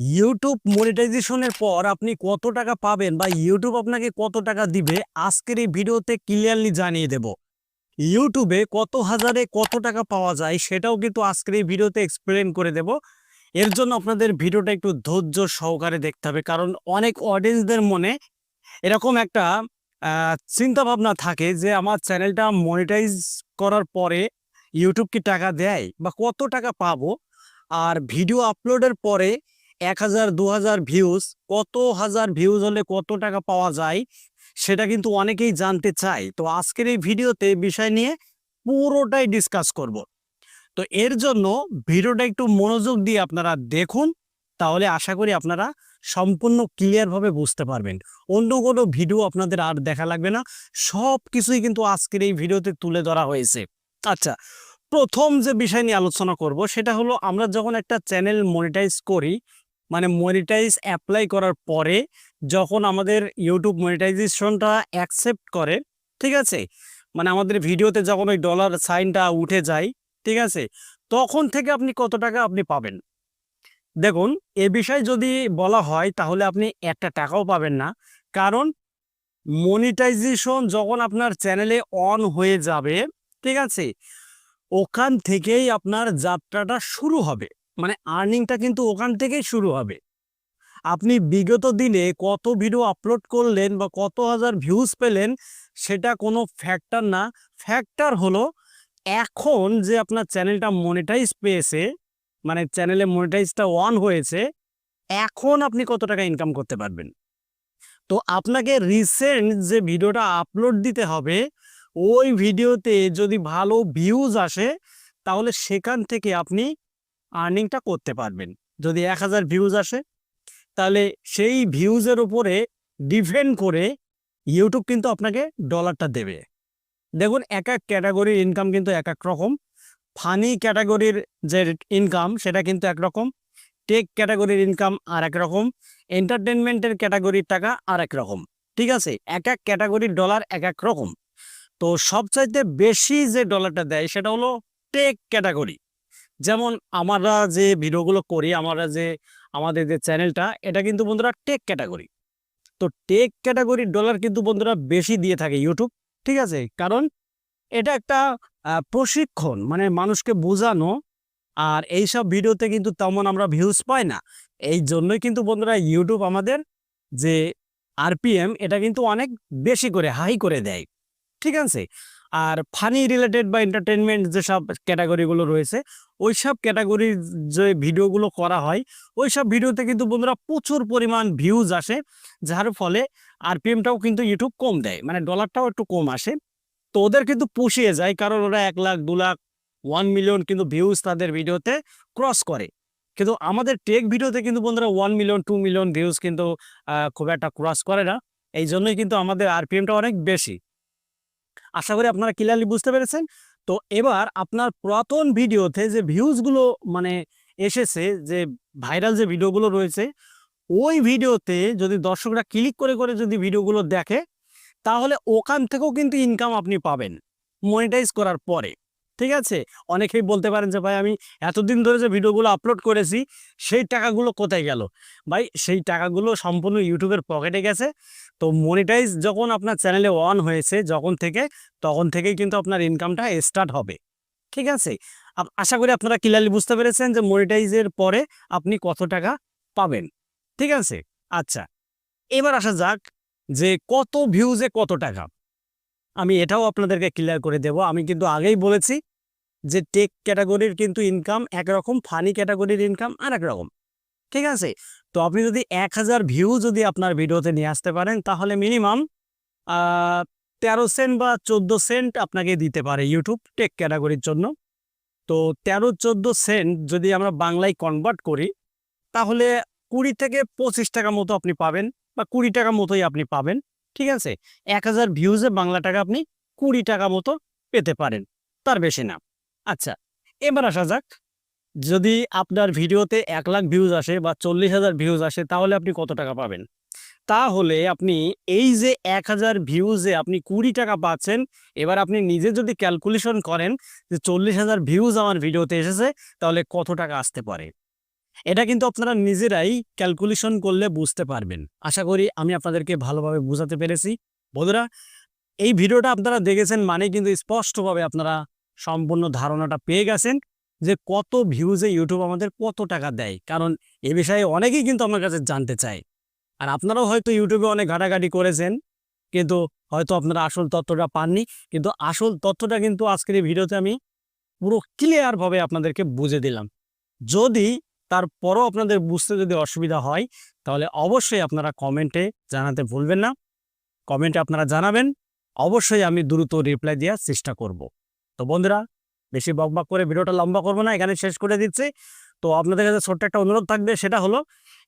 YouTube মনিটাইজেশনের পর আপনি কত টাকা পাবেন বা ইউটিউব আপনাকে কত টাকা দিবে, আজকের এই ভিডিওতে ক্লিয়ারলি জানিয়ে দেব। ইউটিউবে কত হাজারে কত টাকা পাওয়া যায় সেটাও কিন্তু আজকের এই ভিডিওতে এক্সপ্লেন করে দেব। এর জন্য আপনাদের ভিডিওটা একটু ধৈর্য সহকারে দেখতে হবে, কারণ অনেক অডিয়েন্সদের মনে এরকম একটা চিন্তা ভাবনা থাকে যে আমার চ্যানেলটা মনিটাইজ করার পরে ইউটিউব কি টাকা দেয় বা কত টাকা পাবো? আর ভিডিও আপলোডের পরে এক হাজার দু হাজার ভিউজ কত হাজার ভিউজ হলে কত টাকা পাওয়া যায়, সেটা কিন্তু অনেকেই জানতে চায়। তো আজকের এই ভিডিওতে বিষয় নিয়ে পুরোটাই ডিসকাস করব। তো এর জন্য ভিডিওটা একটু মনোযোগ দিয়ে আপনারা দেখুন, তাহলে আশা করি আপনারা সম্পূর্ণ ক্লিয়ারভাবে বুঝতে পারবেন। অন্য কোনো ভিডিও আপনাদের আর দেখা লাগবে না সব কিছুই কিন্তু আজকের এই ভিডিওতে তুলে ধরা হয়েছে। আচ্ছা প্রথম যে বিষয় নিয়ে আলোচনা করব, সেটা হলো আমরা যখন একটা চ্যানেল মনিটাইজ করি মানে মনিটাইজ অ্যাপ্লাই করার পরে যখন আমাদের ইউটিউব মনিটাইজেশনটা অ্যাকসেপ্ট করে, ঠিক আছে? মানে আমাদের ভিডিওতে যখন ওই ডলার সাইনটা উঠে যায়, ঠিক আছে? তখন থেকে আপনি কত টাকা আপনি পাবেন? দেখুন, এ বিষয়ে যদি বলা হয়, তাহলে আপনি একটা টাকাও পাবেন না। কারণ মনিটাইজেশন যখন আপনার চ্যানেলে অন হয়ে যাবে, ঠিক আছে? ওখান থেকেই আপনার যাত্রাটা শুরু হবে। মানে আর্নিংটা কিন্তু ওখান থেকেই শুরু হবে। আপনি বিগত দিনে কত ভিডিও আপলোড করলেন বা কত হাজার ভিউজ পেলেন, সেটা কোনো ফ্যাক্টর না। ফ্যাক্টর হলো এখন যে আপনার চ্যানেলটা মনিটাইজ পেয়েছে মানে চ্যানেলে মনিটাইজটা অন হয়েছে, এখন আপনি কত টাকা ইনকাম করতে পারবেন। তো আপনাকে রিসেন্ট যে ভিডিওটা আপলোড দিতে হবে, ওই ভিডিওতে যদি ভালো ভিউজ আসে, তাহলে সেখান থেকে আপনি আর্নিংটা করতে পারবেন। যদি এক হাজার ভিউজ আসে, তাহলে সেই ভিউজের উপরে ডিপেন্ড করে ইউটিউব কিন্তু আপনাকে ডলারটা দেবে। দেখুন, এক এক ক্যাটাগরির ইনকাম কিন্তু এক এক রকম। ফানি ক্যাটাগরির যে ইনকাম সেটা কিন্তু একরকম টেক ক্যাটাগরির ইনকাম আর এক রকম। এন্টারটেনমেন্টের ক্যাটাগরির টাকা আর এক রকম। ঠিক আছে? এক এক ক্যাটাগরির ডলার এক এক রকম। তো সবচাইতে বেশি যে ডলারটা দেয়, সেটা হলো টেক ক্যাটাগরি যেমন আমরা যে ভিডিওগুলো করি, আমরা যে আমাদের যে চ্যানেলটা, এটা কিন্তু বন্ধুরা টেক ক্যাটাগরি। তো টেক ক্যাটাগরির ডলার কিন্তু বন্ধুরা বেশি দিয়ে থাকে ইউটিউব ঠিক আছে? কারণ এটা একটা প্রশিক্ষণ মানে মানুষকে বোঝানো, আর এইসব ভিডিওতে কিন্তু তেমন আমরা ভিউজ পাই না। এই জন্যই কিন্তু বন্ধুরা ইউটিউব আমাদের যে আরপিএম এটা কিন্তু অনেক বেশি করে হাই করে দেয়, ঠিক আছে? আর ফানি রিলেটেড বা এন্টারটেনমেন্ট যেসব ক্যাটাগরিগুলো রয়েছে ওই সব ক্যাটাগরির যে ভিডিওগুলো করা হয় ওই সব ভিডিওতে কিন্তু বন্ধুরা প্রচুর পরিমাণ ভিউজ আসে, যার ফলে আরপিএমটাও কিন্তু ইউটিউব কম দেয় মানে ডলারটাও একটু কম আসে। তো ওদের কিন্তু পুষিয়ে যায়, কারণ ওরা এক লাখ, দু লাখ ওয়ান মিলিয়ন কিন্তু ভিউজ তাদের ভিডিওতে ক্রস করে। কিন্তু আমাদের টেক ভিডিওতে কিন্তু বন্ধুরা one million two million views কিন্তু খুব একটা ক্রস করে না। এই জন্যই কিন্তু আমাদের আর আরপিএমটা অনেক বেশি। আশা করি আপনারা ক্লিয়ারলি বুঝতে পেরেছেন। তো এবার আপনার পুরাতন ভিডিওতে যে ভিউজগুলো মানে এসেছে, যে ভাইরাল যে ভিডিওগুলো রয়েছে, ওই ভিডিওতে যদি দর্শকরা ক্লিক করে করে যদি ভিডিওগুলো দেখে, তাহলে ওখান থেকেও কিন্তু ইনকাম আপনি পাবেন। মনিটাইজ করার পরে। ঠিক আছে? অনেকেই বলতে পারেন যে, ভাই, আমি এতদিন ধরে যে ভিডিওগুলো আপলোড করেছি, সেই টাকাগুলো কোথায় গেল? ভাই, সেই টাকাগুলো সম্পূর্ণ ইউটিউবের পকেটে গেছে। তো মনিটাইজ যখন আপনার চ্যানেলে অন হয়েছে, যখন থেকে, তখন থেকেই কিন্তু আপনার ইনকামটা স্টার্ট হবে। ঠিক আছে? আশা করি আপনারা ক্লিয়ারলি বুঝতে পেরেছেন যে মনিটাইজের পরে আপনি কত টাকা পাবেন। ঠিক আছে? আচ্ছা। এবার আসা যাক যে, কত ভিউজে কত টাকা। আমি এটাও আপনাদেরকে ক্লিয়ার করে দেব। আমি কিন্তু আগেই বলেছি যে টেক ক্যাটাগরির কিন্তু ইনকাম একরকম ফানি ক্যাটাগরির ইনকাম আর রকম। ঠিক আছে? তো আপনি যদি এক হাজার ভিউ যদি আপনার ভিডিওতে নিয়ে আসতে পারেন, তাহলে মিনিমাম তেরো সেন্ট বা চোদ্দ সেন্ট আপনাকে দিতে পারে ইউটিউব টেক ক্যাটাগরির জন্য। তো তেরো চোদ্দ সেন্ট যদি আমরা বাংলায় কনভার্ট করি, তাহলে কুড়ি থেকে পঁচিশ টাকা মতো আপনি পাবেন বা কুড়ি টাকা মতোই আপনি পাবেন। ঠিক আছে? এক হাজার ভিউজে বাংলা টাকা আপনি কুড়ি টাকা মতো পেতে পারেন, তার বেশি না। আচ্ছা এবার আসা যাক। যদি আপনার ভিডিওতে এক লাখ ভিউজ আসে বা চল্লিশ হাজার ভিউজ আসে, তাহলে আপনি কত টাকা পাবেন? তাহলে আপনি এই যে এক হাজার ভিউজে আপনি কুড়ি টাকা পাচ্ছেন, এবার আপনি নিজে যদি ক্যালকুলেশন করেন যে চল্লিশ হাজার ভিউজ আমার ভিডিওতে এসেছে, তাহলে কত টাকা আসতে পারে? এটা কিন্তু আপনারা নিজেরাই ক্যালকুলেশন করলে বুঝতে পারবেন। আশা করি আমি আপনাদেরকে ভালোভাবে বোঝাতে পেরেছি। বন্ধুরা, এই ভিডিওটা আপনারা দেখেছেন মানে কিন্তু স্পষ্টভাবে আপনারা সম্পূর্ণ ধারণাটা পেয়ে গেছেন যে কত ভিউজে ইউটিউব আমাদের কত টাকা দেয়। কারণ এ বিষয়ে অনেকেই কিন্তু আমার কাছে জানতে চায়। আর আপনারাও হয়তো ইউটিউবে অনেক ঘাটাঘাটি করেছেন, কিন্তু হয়তো আপনারা আসল তথ্যটা পাননি। কিন্তু আসল তথ্যটা কিন্তু আজকের এই ভিডিওতে আমি পুরো ক্লিয়ারভাবে আপনাদেরকে বুঝে দিলাম। যদি তারপরও আপনাদের বুঝতে যদি অসুবিধা হয়, তাহলে অবশ্যই আপনারা কমেন্টে জানাতে ভুলবেন না। কমেন্টে আপনারা জানাবেন। অবশ্যই আমি দ্রুত রিপ্লাই দেওয়ার চেষ্টা করব। তো বন্ধুরা, বেশি বকবক করে ভিডিওটা লম্বা করব না এখানে শেষ করে দিচ্ছি। তো আপনাদের কাছে ছোট্ট একটা অনুরোধ থাকবে, সেটা হলো,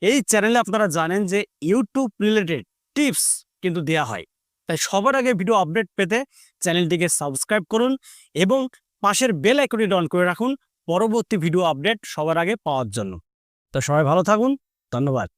এই চ্যানেলে আপনারা জানেন যে ইউটিউব রিলেটেড টিপস কিন্তু দেয়া হয়। তাই সবার আগে ভিডিও আপডেট পেতে চ্যানেলটিকে সাবস্ক্রাইব করুন এবং পাশের বেল আইকনটি অন করে রাখুন, পরবর্তী ভিডিও আপডেট সবার আগে পাওয়ার জন্য। তো সবাই ভালো থাকুন, ধন্যবাদ।